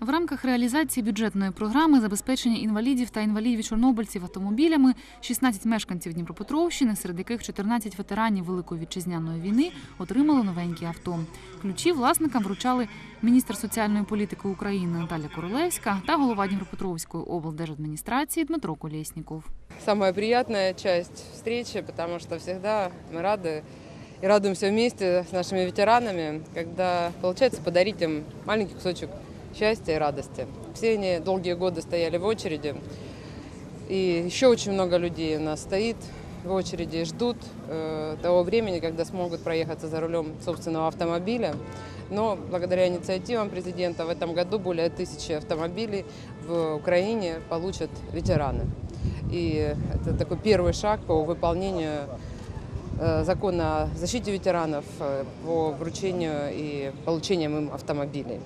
В рамках реалізації бюджетної програми забезпечення інвалідів та інвалідів-чорнобильців автомобілями 16 мешканців Дніпропетровщини, серед яких 14 ветеранів Великої вітчизняної війни, отримали новенькі авто. Ключі власникам вручали міністр соціальної політики України Наталя Королевська та голова Дніпропетровської облдержадміністрації Дмитро Колєсніков. самая приятная часть встречи, потому что всегда мы рады и радуемся вместе с нашими ветеранами, когда получается подарить им маленький кусочек счастья и радости. Все они долгие годы стояли в очереди, и еще очень много людей у нас стоит в очереди и ждут э, того времени, когда смогут проехаться за рулем собственного автомобиля. Но благодаря инициативам президента в этом году более тысячи автомобилей в Украине получат ветераны. И это такой первый шаг по выполнению э, закона о защите ветеранов, э, по вручению и получением им автомобилей.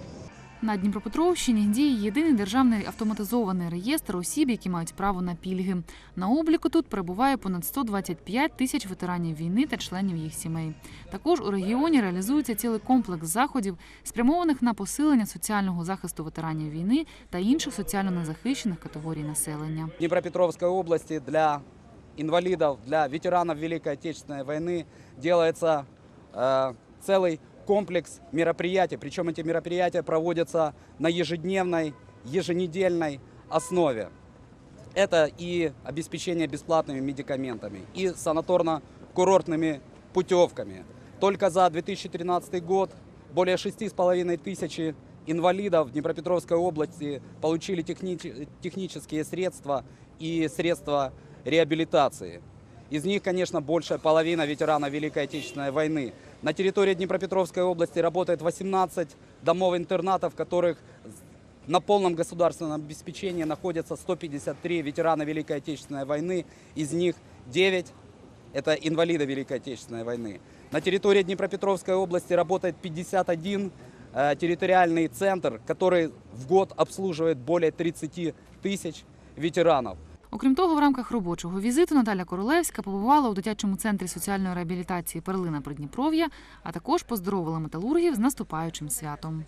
На Дніпропетровщині діє єдиний державний автоматизований реєстр осіб, які мають право на пільги. На обліку тут перебуває понад 125 тисяч ветеранів війни та членів їх сімей. Також у регіоні реалізується цілий комплекс заходів, спрямованих на посилення соціального захисту ветеранів війни та інших соціально незахищених категорій населення. В Днепропетровской области для инвалидов, для ветеранов Великой Отечественной войны делается э, целый комплекс мероприятий. Причем эти мероприятия проводятся на ежедневной, еженедельной основе. Это и обеспечение бесплатными медикаментами, и санаторно-курортными путевками. Только за 2013 год более 6,5 тысячи инвалидов в Днепропетровской области получили техни- технические средства и средства реабилитации. Из них, конечно, большая половина ветеранов Великой Отечественной войны. На территории Днепропетровской области работает 18 домов-интернатов, в которых на полном государственном обеспечении находятся 153 ветерана Великой Отечественной войны. Из них 9 – это инвалиды Великой Отечественной войны. На территории Днепропетровской области работает 51 э, территориальный центр, который в год обслуживает более 30 тысяч ветеранов. Окрім того, в рамках робочого візиту Наталя Королевська побувала у дитячому центрі соціальної реабілітації Перлина Придніпров'я, а також поздоровила металургів з наступаючим святом.